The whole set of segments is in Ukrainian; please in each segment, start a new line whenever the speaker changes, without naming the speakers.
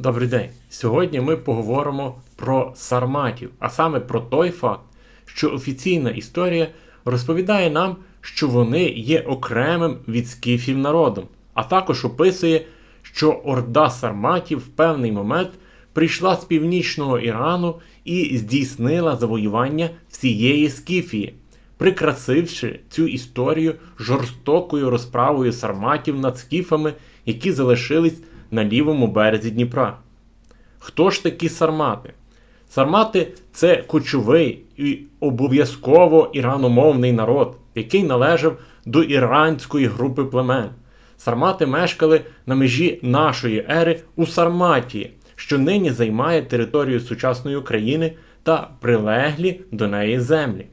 Добрий день. Сьогодні ми поговоримо про сарматів, а саме про той факт, що офіційна історія розповідає нам, що вони є окремим від скіфів народом, а також описує, що орда сарматів в певний момент прийшла з північного Ірану і здійснила завоювання всієї скіфії, прикрасивши цю історію жорстокою розправою сарматів над скіфами, які залишились на лівому березі Дніпра. Хто ж такі сармати? Сармати це кочовий і обов'язково іраномовний народ, який належав до іранської групи племен. Сармати мешкали на межі нашої ери у Сарматії, що нині займає територію сучасної України та прилеглі до неї землі.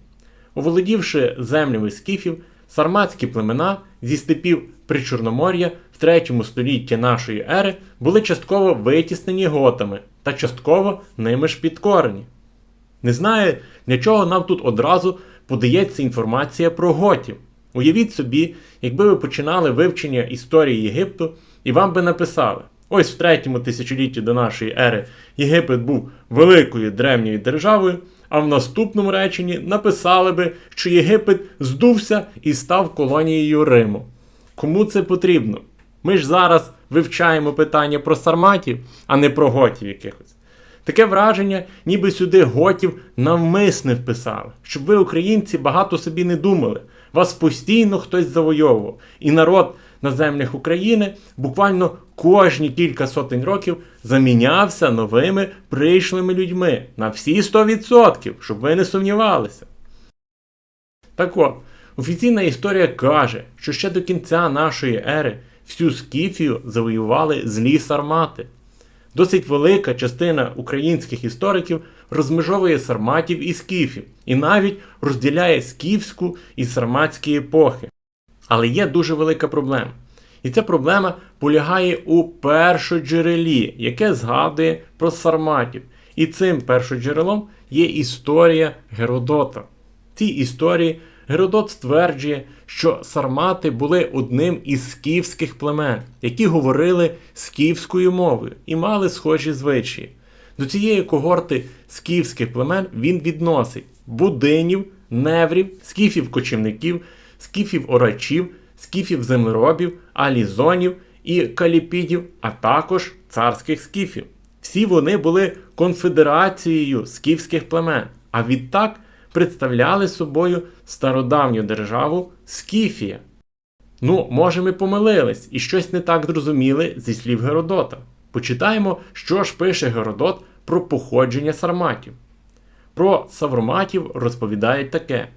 Оволодівши землями скіфів, сарматські племена зі степів Причорномор'я в 3 столітті нашої ери були частково витіснені готами та частково ними ж підкорені. Не знаю, для чого нам тут одразу подається інформація про готів. Уявіть собі, якби ви починали вивчення історії Єгипту і вам би написали: ось в третьому тисячолітті до нашої ери Єгипет був великою древньою державою, а в наступному реченні написали би, що Єгипет здувся і став колонією Риму. Кому це потрібно? Ми ж зараз вивчаємо питання про сарматів, а не про готів якихось. Таке враження, ніби сюди готів навмисне вписали, щоб ви, українці, багато собі не думали. Вас постійно хтось завойовував. І народ на землях України буквально кожні кілька сотень років замінявся новими прийшлими людьми на всі 100%, щоб ви не сумнівалися. Так от, офіційна історія каже, що ще до кінця нашої ери всю Скіфію завоювали злі сармати. Досить велика частина українських істориків розмежовує сарматів і скіфів, і навіть розділяє скіфську і сарматські епохи. Але є дуже велика проблема. І ця проблема полягає у першоджерелі, яке згадує про сарматів. І цим першоджерелом є історія Геродота. В цій історії Геродот стверджує, що сармати були одним із скіфських племен, які говорили скіфською мовою і мали схожі звичаї. До цієї когорти скіфських племен він відносить будинів, неврів, скіфів-кочівників, скіфів-орачів, скіфів-землеробів, алізонів і каліпідів, а також царських скіфів. Всі вони були конфедерацією скіфських племен, а відтак представляли собою стародавню державу Скіфія. Ну, може, ми помилились і щось не так зрозуміли зі слів Геродота. Почитаємо, що ж пише Геродот про походження сарматів. Про савроматів розповідають таке: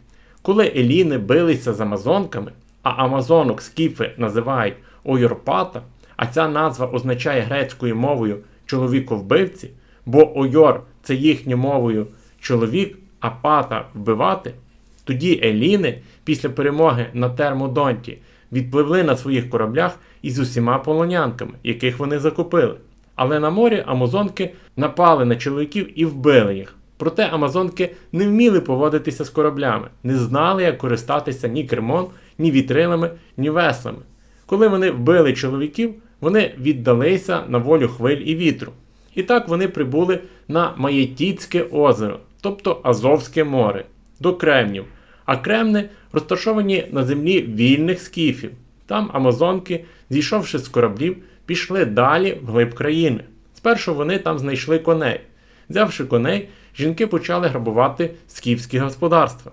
коли Еліни билися з амазонками, а амазонок скіфи називають Ойорпата, а ця назва означає грецькою мовою чоловіковбивці, бо Ойор це їхньою мовою чоловік, а пата вбивати, тоді Еліни після перемоги на Термодонті відпливли на своїх кораблях із усіма полонянками, яких вони закупили. Але на морі Амазонки напали на чоловіків і вбили їх. Проте Амазонки не вміли поводитися з кораблями, не знали, як користатися ні кермом, ні вітрилами, ні веслами. Коли вони вбили чоловіків, вони віддалися на волю хвиль і вітру. І так вони прибули на Маєтіцьке озеро, тобто Азовське море, до Кремнів. А Кремни розташовані на землі вільних скіфів. Там Амазонки, зійшовши з кораблів, пішли далі вглиб країни. Спершу вони там знайшли коней. Взявши коней, жінки почали грабувати скіфські господарства.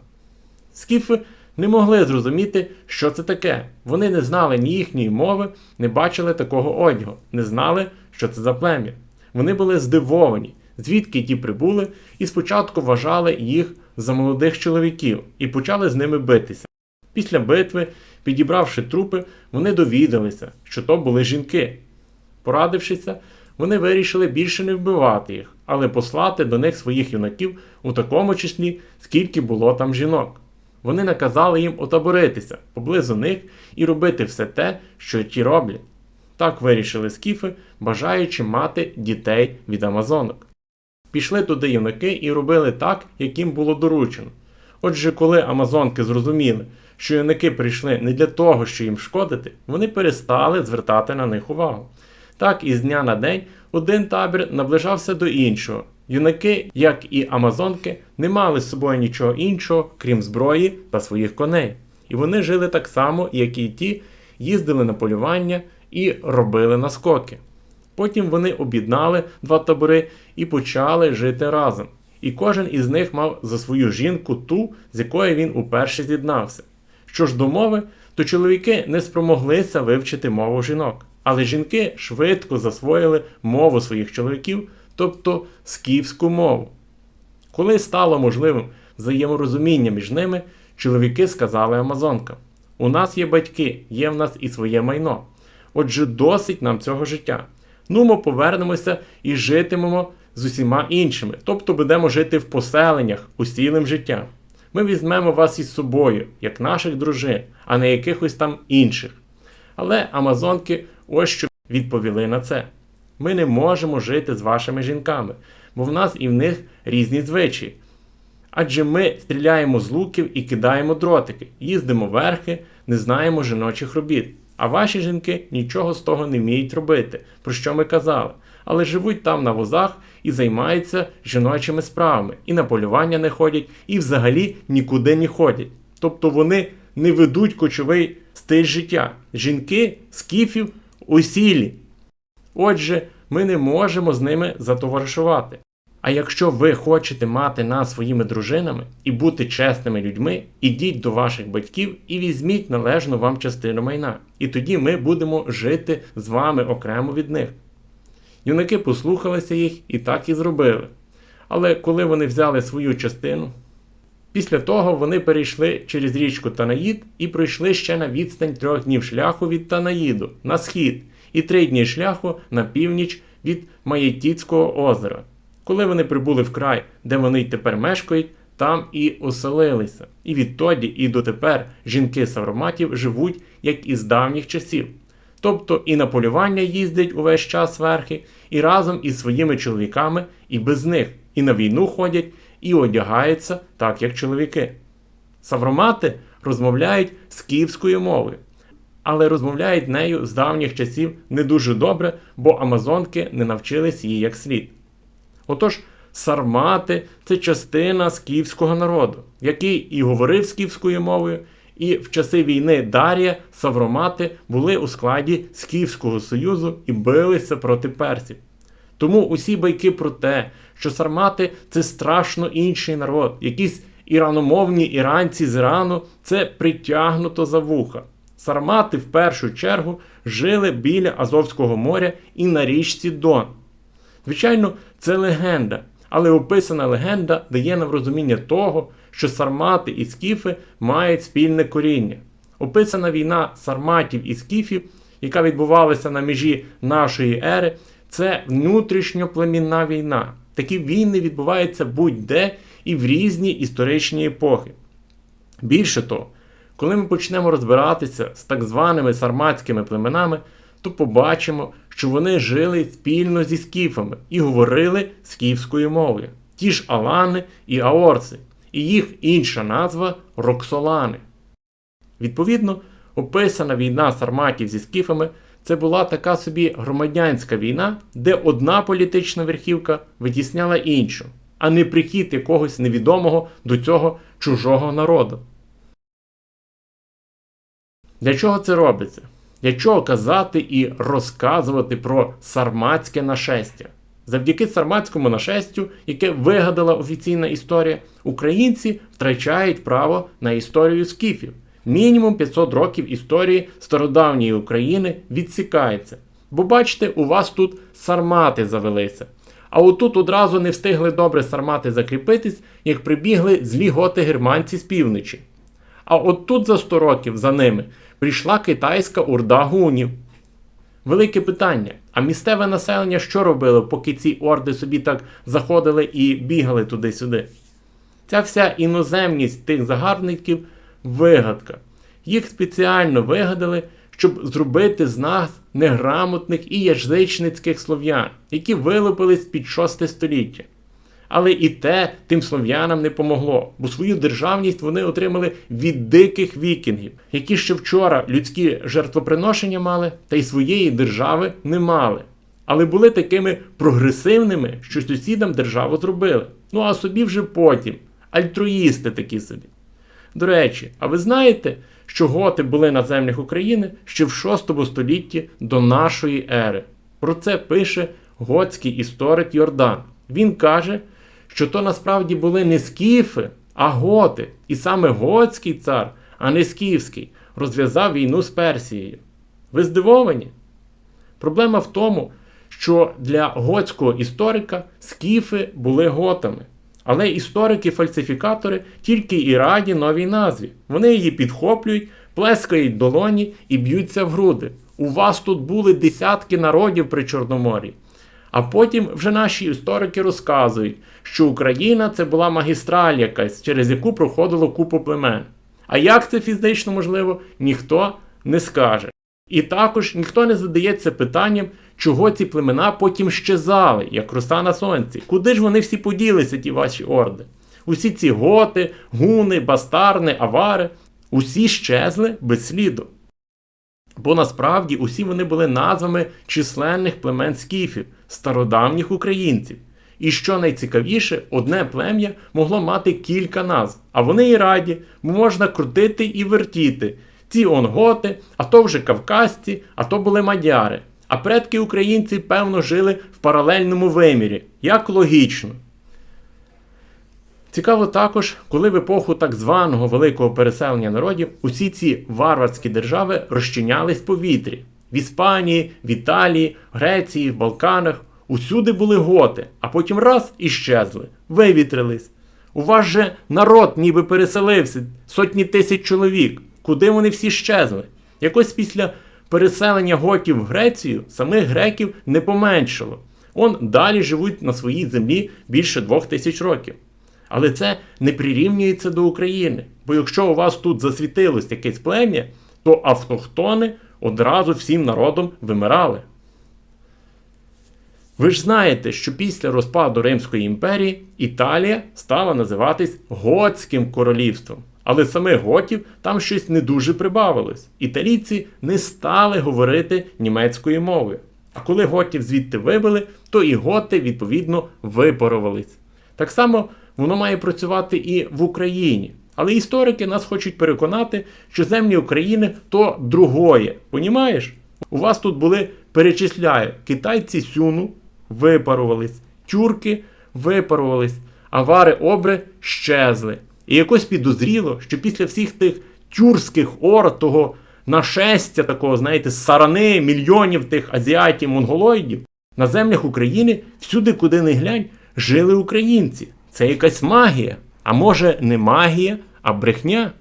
Скіфи не могли зрозуміти, що це таке. Вони не знали ні їхньої мови, не бачили такого одягу, не знали, що це за плем'я. Вони були здивовані, звідки ті прибули, і спочатку вважали їх за молодих чоловіків і почали з ними битися. Після битви, підібравши трупи, вони довідалися, що то були жінки. Порадившися, вони вирішили більше не вбивати їх, але послати до них своїх юнаків у такому числі, скільки було там жінок. Вони наказали їм отаборитися поблизу них і робити все те, що ті роблять. Так вирішили скіфи, бажаючи мати дітей від амазонок. Пішли туди юнаки і робили так, як їм було доручено. Отже, коли амазонки зрозуміли, що юнаки прийшли не для того, що їм шкодити, вони перестали звертати на них увагу. Так із дня на день Один табір наближався до іншого. Юнаки, як і амазонки, не мали з собою нічого іншого, крім зброї та своїх коней. І вони жили так само, як і ті, їздили на полювання і робили наскоки. Потім вони об'єднали два табори і почали жити разом. І кожен із них мав за свою жінку ту, з якою він уперше з'єднався. Що ж до мови, то чоловіки не спромоглися вивчити мову жінок, але жінки швидко засвоїли мову своїх чоловіків, тобто скіфську мову. Коли стало можливим взаєморозуміння між ними, чоловіки сказали амазонкам: У нас є батьки, є в нас і своє майно. Отже, досить нам цього життя. Ну, ми повернемося і житимемо з усіма іншими, тобто будемо жити в поселеннях усілим життям. Ми візьмемо вас із собою, як наших дружин, а не якихось там інших. Але амазонки ось що відповіли на це. Ми не можемо жити з вашими жінками, бо в нас і в них різні звичаї. Адже ми стріляємо з луків і кидаємо дротики, їздимо верхи, не знаємо жіночих робіт. А ваші жінки нічого з того не вміють робити, про що ми казали, але живуть там на возах і займаються жіночими справами, і на полювання не ходять, і взагалі нікуди не ходять. Тобто вони не ведуть кочовий стиль життя. Жінки скіфів усілі. Отже, ми не можемо з ними затоваришувати. А якщо ви хочете мати нас своїми дружинами і бути чесними людьми, ідіть до ваших батьків і візьміть належну вам частину майна. І тоді ми будемо жити з вами окремо від них. Юнаки послухалися їх і так і зробили. Але коли вони взяли свою частину, після того вони перейшли через річку Танаїд і пройшли ще на відстань трьох днів шляху від Танаїду на схід і три дні шляху на північ від Маєтіцького озера. Коли вони прибули в край, де вони й тепер мешкають, там і оселилися. І відтоді, і дотепер жінки савроматів живуть як із давніх часів. Тобто і на полювання їздять увесь час верхи, і разом із своїми чоловіками, і без них, і на війну ходять, і одягаються так, як чоловіки. Савромати розмовляють скіфською мовою, але розмовляють нею з давніх часів не дуже добре, бо амазонки не навчились її як слід. Отож, сармати це частина скіфського народу, який і говорив скіфською мовою, і в часи війни Дарія савромати були у складі Скіфського союзу і билися проти персів. Тому усі байки про те, що сармати це страшно інший народ, якісь іраномовні іранці з Ірану, це притягнуто за вуха. Сармати в першу чергу жили біля Азовського моря і на річці Дон. Звичайно, це легенда, але описана легенда дає нам розуміння того, що сармати і скіфи мають спільне коріння. Описана війна сарматів і скіфів, яка відбувалася на межі нашої ери, це внутрішньоплемінна війна. Такі війни відбуваються будь-де і в різні історичні епохи. Більше того, коли ми почнемо розбиратися з так званими сарматськими племенами, то побачимо, що вони жили спільно зі скіфами і говорили скіфською мовою. Ті ж Алани і Аорси, і їх інша назва Роксолани. Відповідно, описана війна сарматів зі скіфами це була така собі громадянська війна, де одна політична верхівка витісняла іншу, а не прихід якогось невідомого до цього чужого народу. Для чого це робиться? Для чого казати і розказувати про сарматське нашестя? Завдяки сарматському нашестю, яке вигадала офіційна історія, українці втрачають право на історію скіфів. Мінімум 500 років історії стародавньої України відсікається. Бо бачите, у вас тут сармати завелися. А отут одразу не встигли добре сармати закріпитись, як прибігли злі готи германці з півночі. А от тут за 100 років за ними прийшла китайська орда гунів. Велике питання: а місцеве населення що робило, поки ці орди собі так заходили і бігали туди-сюди? Ця вся іноземність тих загарбників вигадка. Їх спеціально вигадали, щоб зробити з нас неграмотних і язичницьких слов'ян, які вилупились під 6 століття. Але і те тим слов'янам не помогло, бо свою державність вони отримали від диких вікінгів, які ще вчора людські жертвоприношення мали, та й своєї держави не мали. але були такими прогресивними, що сусідам державу зробили. Ну а собі вже потім. Альтруїсти такі собі. До речі, а ви знаєте, що готи були на землях України ще в 6 столітті до нашої ери? Про це пише готський історик Йордан. Він каже, що то насправді були не скіфи, а готи. І саме готський цар, а не скіфський, розв'язав війну з Персією. Ви здивовані? Проблема в тому, що для готського історика скіфи були готами. Але історики-фальсифікатори тільки і раді новій назві. Вони її підхоплюють, плескають долоні і б'ються в груди. У вас тут були десятки народів при Чорноморі. А потім вже наші історики розказують, що Україна це була магістраль якась, через яку проходило купу племен. А як це фізично можливо, ніхто не скаже. І також ніхто не задається питанням, чого ці племена потім щезали, як роса на сонці. Куди ж вони всі поділися, ті ваші орди? Усі ці готи, гуни, бастарни, авари, усі щезли без сліду. Бо насправді усі вони були назвами численних племен скіфів, стародавніх українців. І що найцікавіше, одне плем'я могло мати кілька назв, а вони і раді, бо можна крутити і вертіти. Ці онготи, а то вже кавказці, а то були мадяри. А предки українців, певно, жили в паралельному вимірі, як логічно. Цікаво також, коли в епоху так званого великого переселення народів усі ці варварські держави розчинялись в повітрі. В Іспанії, в Італії, Греції, в Балканах усюди були готи, а потім раз і щезли, вивітрились. У вас же народ ніби переселився, сотні тисяч чоловік. Куди вони всі щезли? Якось після переселення готів в Грецію самих греків не поменшало. Он далі живуть на своїй землі більше двох тисяч років. Але це не прирівнюється до України. Бо якщо у вас тут засвітилось якесь плем'я, то автохтони одразу всім народом вимирали. Ви ж знаєте, що після розпаду Римської імперії Італія стала називатись Готським королівством. Але самих готів там щось не дуже прибавилось. Італійці не стали говорити німецькою мовою. А коли готів звідти вибили, то і готи відповідно випарувались. Так само воно має працювати і в Україні. Але історики нас хочуть переконати, що землі України то другое. Понімаєш? У вас тут були, перечисляю, китайці сюну випарувались, тюрки випарувались, авари обри щезли. І якось підозріло, що після всіх тих тюркських ор, того нашестя, такого, знаєте, сарани, мільйонів тих азіатів, монголоїдів, на землях України всюди, куди не глянь, жили українці. Це якась магія. А може, не магія, а брехня.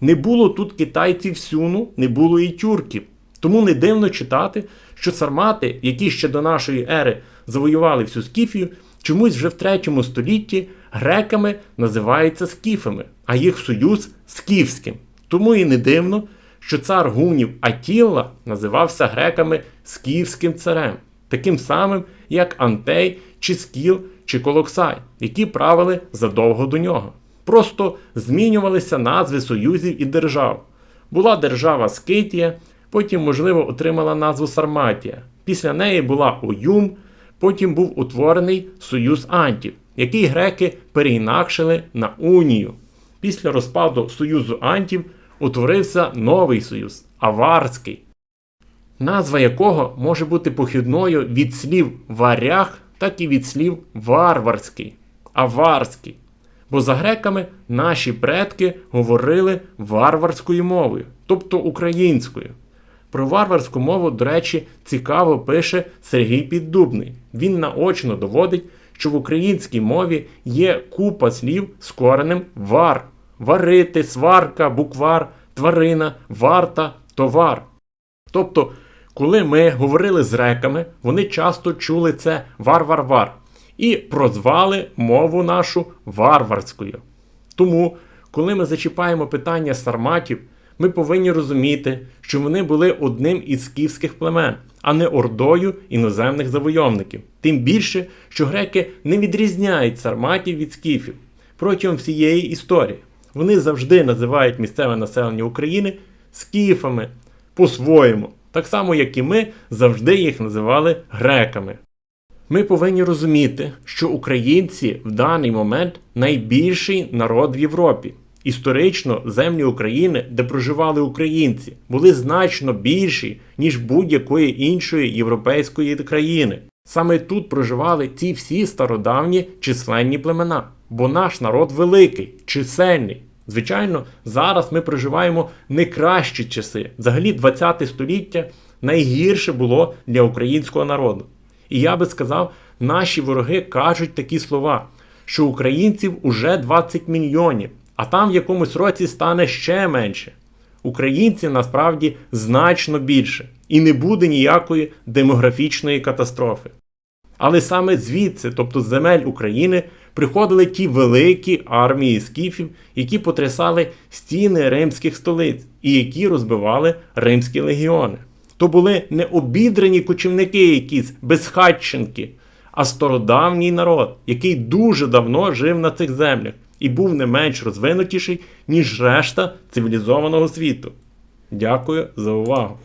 Не було тут китайців сюну, не було і тюрків. Тому не дивно читати, що сармати, які ще до нашої ери завоювали всю Скіфію, чомусь вже в третьому столітті греками називаються скіфами, а їх союз скіфським. Тому і не дивно, що цар гунів Атілла називався греками скіфським царем, таким самим, як Антей, чи Скіл, чи Колоксай, які правили задовго до нього. Просто змінювалися назви союзів і держав. Була держава Скитія, потім, можливо, отримала назву Сарматія. Після неї була Оюм, потім був утворений Союз Антів, який греки переінакшили на Унію. Після розпаду Союзу Антів утворився новий союз Аварський, назва якого може бути похідною від слів варяг, так і від слів варварський, аварський. Бо за греками наші предки говорили варварською мовою, тобто українською. Про варварську мову, до речі, цікаво пише Сергій Піддубний. Він наочно доводить, що в українській мові є купа слів з коренем вар, варити, сварка, буквар, тварина, варта, товар. Тобто, коли ми говорили з греками, вони часто чули це вар-вар-вар і прозвали мову нашу варварською. Тому, коли ми зачіпаємо питання сарматів, ми повинні розуміти, що вони були одним із скіфських племен, а не ордою іноземних завойовників. Тим більше, що греки не відрізняють сарматів від скіфів протягом всієї історії. Вони завжди називають місцеве населення України скіфами по-своєму. так само як і ми завжди їх називали греками. Ми повинні розуміти, що українці в даний момент найбільший народ в Європі. Історично землі України, де проживали українці, були значно більші, ніж будь-якої іншої європейської країни. Саме тут проживали ці всі стародавні численні племена, бо наш народ великий, чисельний. Звичайно, зараз ми проживаємо не кращі часи. Взагалі, 20 століття найгірше було для українського народу. І я би сказав, наші вороги кажуть такі слова, що українців уже 20 мільйонів, а там в якомусь році стане ще менше. Українців насправді значно більше, і не буде ніякої демографічної катастрофи. Але саме звідси, тобто з земель України, приходили ті великі армії скіфів, які потрясали стіни римських столиць і які розбивали римські легіони. То були не обідрані кочівники, якісь безхатченки, а стародавній народ, який дуже давно жив на цих землях і був не менш розвинутіший, ніж решта цивілізованого світу. Дякую за увагу!